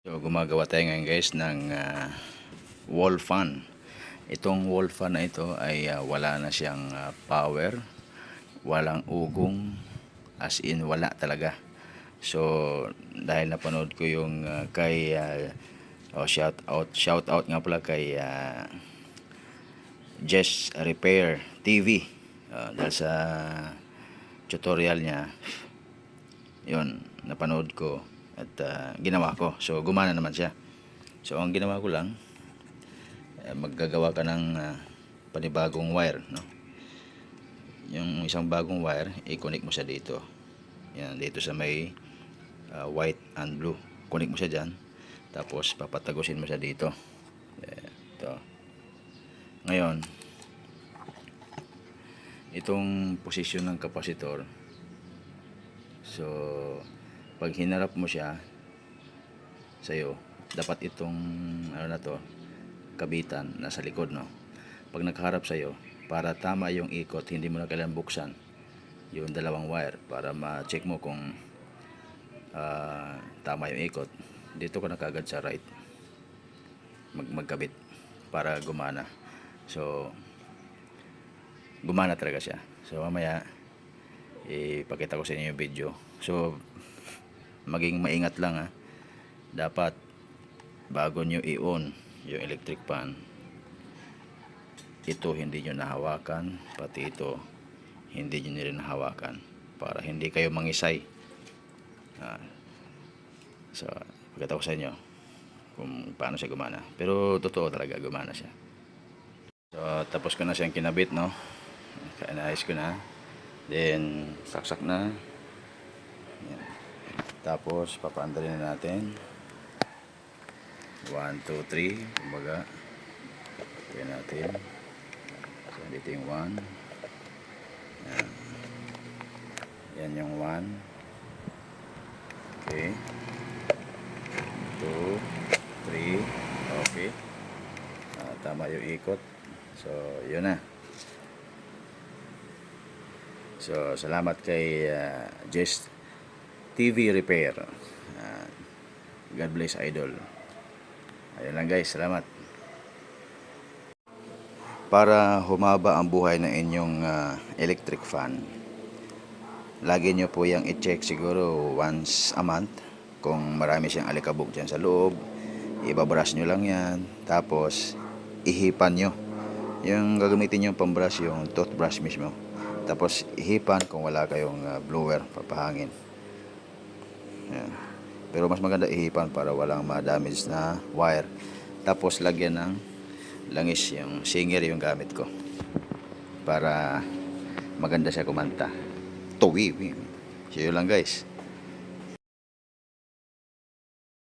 So gumagawa tayo ngayon guys ng ah, wall fan. Itong wall fan na ito ay ah, wala na siyang ah, power, walang ugong, as in wala talaga. So dahil napanood ko yung ah, kay ah, oh, shout out shout out nga pala kay ah, Jess Repair TV Ah, dahil sa tutorial niya yon napanood ko at ah, ginawa ko. So gumana naman siya. So ang ginawa ko lang eh, maggagawa ka ng ah, panibagong wire no? Yung isang bagong wire i-connect mo siya dito. Yan dito sa may ah, white and blue. Connect mo siya dyan tapos papatagusin mo siya dito. Ito ngayon itong posisyon ng kapasitor so pag hinarap mo siya sa'yo dapat itong ano na to kabitan nasa likod no pag nakaharap sa'yo para tama yung ikot hindi mo na kailangan buksan yung dalawang wire para ma-check mo kung ah, tama yung ikot dito ka na kagad sa right mag magkabit para gumana so gumana talaga siya. So mamaya ipakita ko sa inyo yung video. So maging maingat lang ha. Dapat bago nyo i-on yung electric fan ito hindi nyo nahawakan pati ito hindi nyo rin nahawakan para hindi kayo mangisay Ah. so pakita ko sa inyo kung paano siya gumana pero totoo talaga gumana siya so tapos ko na siyang kinabit no Kainayos ko na. Then, saksak na. Yan. Tapos, papaandalin na natin. 1, 2, 3. Kumbaga. Kaya natin. So, dito yung 1. Yan. Yan yung 1. Okay. 2, 3. Okay. Ah, tama yung ikot. So, yun na. So, salamat kay uh, Jess TV Repair. Uh, God bless Idol. Ayun lang guys, salamat. Para humaba ang buhay ng inyong uh, electric fan, lagi nyo po yung i-check siguro once a month kung marami siyang alikabok dyan sa loob. Ibabrush nyo lang yan. Tapos, ihipan nyo. Yung gagamitin nyo pambrush, yung toothbrush mismo. Tapos ihipan kung wala kayong uh, blower, papahangin. Yan. Pero mas maganda ihipan para walang ma-damage na wire. Tapos lagyan ng langis yung singer yung gamit ko. Para maganda siya kumanta. Tuwi. So yun lang guys.